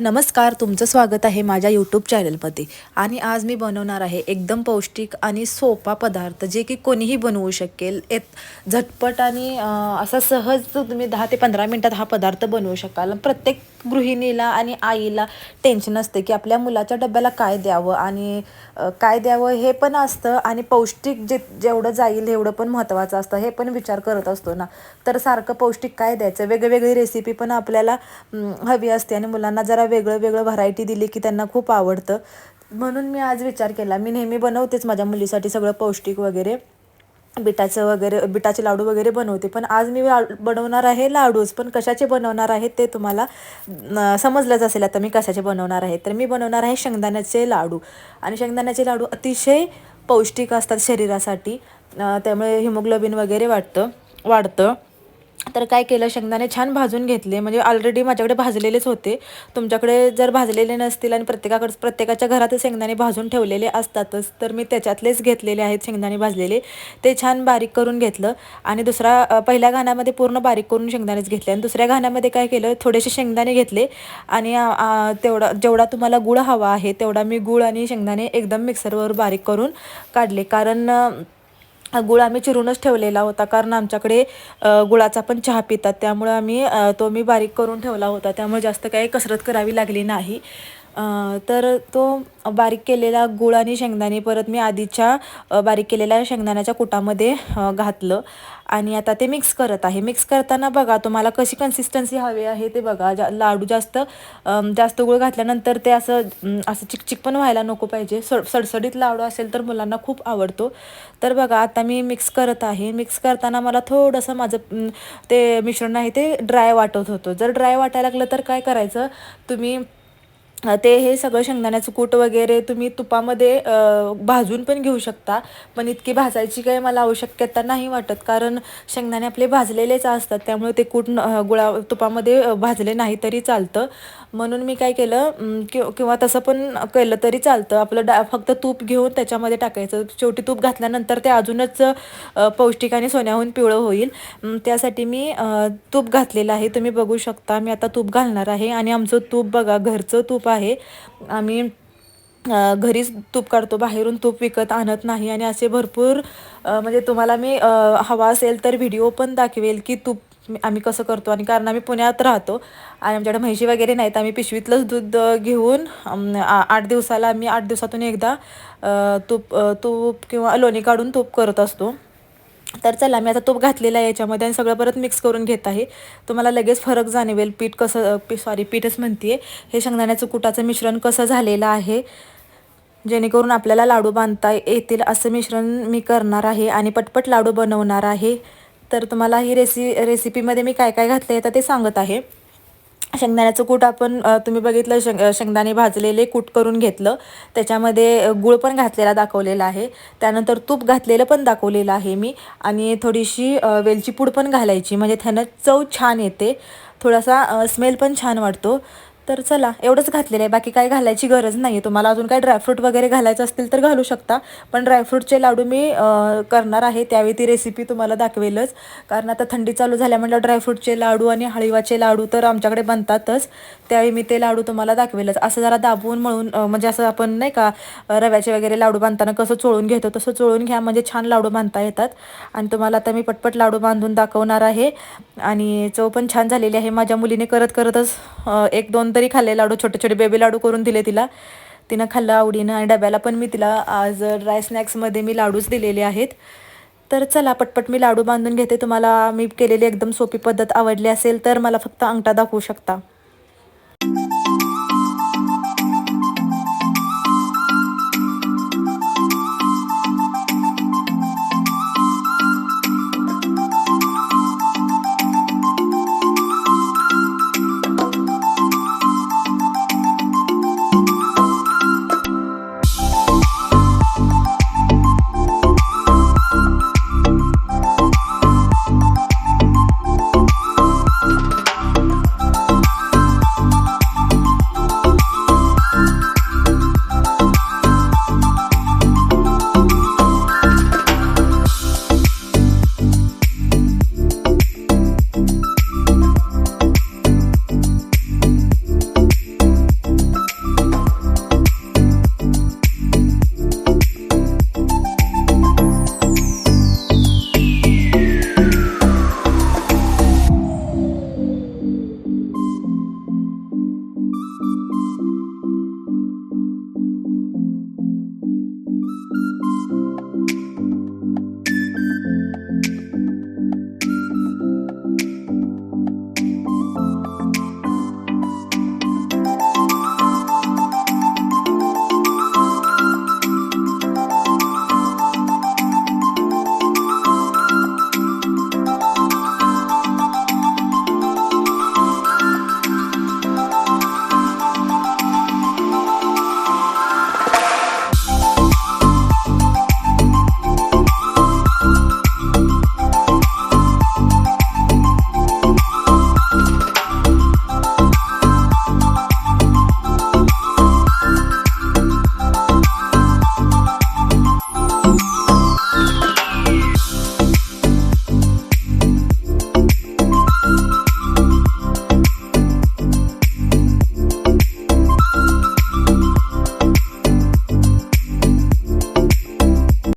नमस्कार तुमचं स्वागत आहे माझ्या यूट्यूब चॅनलमध्ये आणि आज मी बनवणार आहे एकदम पौष्टिक आणि सोपा पदार्थ जे की कोणीही बनवू शकेल. एक झटपट आणि असा सहज तुम्ही दहा ते पंधरा मिनटात हा पदार्थ बनवू शकाल. प्रत्येक गृहिणीला आणि आईला टेन्शन असते की आपल्या मुलाच्या डब्याला काय द्यावं आणि काय द्यावं हे पण असतं आणि पौष्टिक जे जेवढं जाईल एवढं पण महत्त्वाचं असतं हे पण विचार करत असतो ना. तर सारखं पौष्टिक काय द्यायचं? वेगवेगळी रेसिपी पण आपल्याला हवी असते आणि मुलांना जरा वेगळं वेगळं व्हरायटी दिली की त्यांना खूप आवडतं. म्हणून मी आज विचार केला. मी नेहमी बनवतेच माझ्या मुलीसाठी सगळं पौष्टिक वगैरे बिटाचं वगैरे बिटाचे लाडू वगैरे बनवते. पण आज मी ला बनवणार आहे लाडूच. पण कशाचे बनवणार आहे ते तुम्हाला समजलंच असेल. आता मी कशाचे बनवणार आहे? तर मी बनवणार आहे शेंगदाण्याचे लाडू. आणि शेंगदाण्याचे लाडू अतिशय पौष्टिक असतात शरीरासाठी. त्यामुळे हिमोग्लोबिन वगैरे वाटतं वाढतं. तर काय केलं शेंगदाणे छान भाजून घेतले. म्हणजे ऑलरेडी माझ्याकडे भाजलेलेच होते. तुमच्याकडे जर भाजलेले नसतील आणि प्रत्येकाकडे प्रत्येकाच्या घरात शेंगदाणे भाजून ठेवलेले असतातच तर मी त्याच्यातलेच घेतलेले आहेत शेंगदाणे भाजलेले. ते छान बारीक करून घेतलं आणि दुसरा पहिल्या घाण्यामध्ये पूर्ण बारीक करून शेंगदाणेच घेतले. आणि दुसऱ्या घाण्यामध्ये काय केलं थोडेसे शेंगदाणे घेतले आणि तेवढा जेवढा तुम्हाला गुळ हवा आहे तेवढा मी गुळ आणि शेंगदाणे एकदम मिक्सरवर बारीक करून काढले. कारण गुळ आम्ही चिरूनच ठेवलेला होता कारण आमच्याकडे गुळाचा पण चहा पितात. त्यामुळं आम्ही तो मी बारीक करून ठेवला होता. त्यामुळे जास्त काही कसरत करावी लागली नाही. तर तो बारीक केलेला गुळ आणि शेंगदाणे परत मी आधीच्या बारीक केलेल्या शेंगदाण्याच्या कुटामध्ये घातलं. आणि आता ते मिक्स करत आहे. मिक्स करताना बघा तुम्हाला कशी कन्सिस्टन्सी हवी आहे ते बघा. जा लाडू जास्त जास्त गुळ घातल्यानंतर ते असं असं चिकचिक पण व्हायला नको पाहिजे. सड सडसडीत लाडू असेल तर मुलांना खूप आवडतो. तर बघा आता मी मिक्स करत आहे. मिक्स करताना मला थोडंसं माझं ते मिश्रण आहे ते ड्राय वाटत होतं. जर ड्राय वाटायला लागलं तर काय करायचं? तुम्ही ते हे सगळं शेंगदाण्याचं कूट वगैरे तुम्ही तुपामध्ये भाजून पण घेऊ शकता. पण इतकी भाजायची काही मला आवश्यकता नाही वाटत. कारण शेंगदाणे आपले भाजलेलेच असतात. त्यामुळे ते कूट गुळा तुपामध्ये भाजले नाही तरी चालतं. म्हणून मी काय केलं कि किंवा तसं पण केलं तरी चालतं. आपलं डा फक्त तूप घेऊन त्याच्यामध्ये टाकायचं. शेवटी तूप घातल्यानंतर ते अजूनच पौष्टिक आणि सोन्याहून पिवळं होईल. त्यासाठी मी तूप घातलेलं आहे. तुम्ही बघू शकता. मी आता तूप घालणार आहे. आणि आमचं तूप बघा घरचं तूप आहे. आम्ही घरीच तूप काढतो बाहेरून तूप विकत आणत नाही आणि असे भरपूर म्हणजे तुम्हाला मी हवा असेल तर व्हिडिओ पण दाखवेल की तूप आम्ही कसं करतो आणि कारण आम्ही पुण्यात राहतो आणि आमच्याकडे म्हैशी वगैरे नाहीत. आम्ही पिशवीतलंच दूध घेऊन आ- आठ दिवसाला आम्ही आठ दिवसातून एकदा तूप तूप किंवा लोणी काढून तूप करत असतो. तर चला मी आता तूप घातलेला आहे याच्यामध्ये आणि सगळं परत मिक्स करून घेत आहे. तुम्हाला लगेच फरक जाणवेल. पीठ कसं पी सॉरी पीठच म्हणते हे शेंगदाण्याचं कुटाचं मिश्रण कसं झालेलं आहे? जेणेकरून आपल्याला लाडू बांधता येतील असं मिश्रण मी करणार आहे आणि पटपट लाडू बनवणार आहे. तर तुम्हाला ही रेसि रेसिपीमध्ये मी काय काय घातलं आहे तर ते सांगत आहे. शेंगदाण्याचं कूट आपण तुम्ही बघितलं शेंग शेंगदाणे भाजलेले कूट करून घेतलं. त्याच्यामध्ये गूळ पण घातलेला दाखवलेला आहे. त्यानंतर तूप घातलेलं पण दाखवलेलं आहे मी. आणि थोडीशी वेलची पूड पण घालायची. म्हणजे त्यानं चव छान येते. थोडासा स्मेल पण छान वाटतो. तर चला एवढंच घातलेलं आहे. बाकी काय घालायची गरज नाही आहे तुम्हाला अजून काय ड्रायफ्रूट वगैरे घालायचं असतील तर घालू शकता. पण ड्रायफ्रूटचे लाडू मी करणार आहे. त्यावेळी ती रेसिपी तुम्हाला दाखवेलच. कारण आता थंडी चालू झाल्या म्हटलं ड्रायफ्रूटचे लाडू आणि हळीवाचे लाडू तर आमच्याकडे बनतातच. त्यावेळी मी ते लाडू तुम्हाला दाखवेलच. असं जरा दाबवून मळून म्हणजे असं आपण नाही का रव्याचे वगैरे लाडू बांधताना कसं चोळून घेतो तसं चोळून घ्या. म्हणजे छान लाडू बांधता येतात. आणि तुम्हाला आता मी पटपट लाडू बांधून दाखवणार आहे. आणि चव पण छान झालेली आहे. माझ्या मुलीने करत करतच एक दोन तरी खाल्ले लाडू छोटे छोटे बेबी लाडू करून दिले तिला. तिनं खाल्लं आवडीनं आणि डब्याला पण मी तिला आज ड्राय स्नॅक्समध्ये मी लाडूच दिलेले आहेत. तर चला पटपट मी लाडू बांधून घेते. तुम्हाला मी केलेली एकदम सोपी पद्धत आवडली असेल तर मला फक्त अंगठा दाखवू शकता.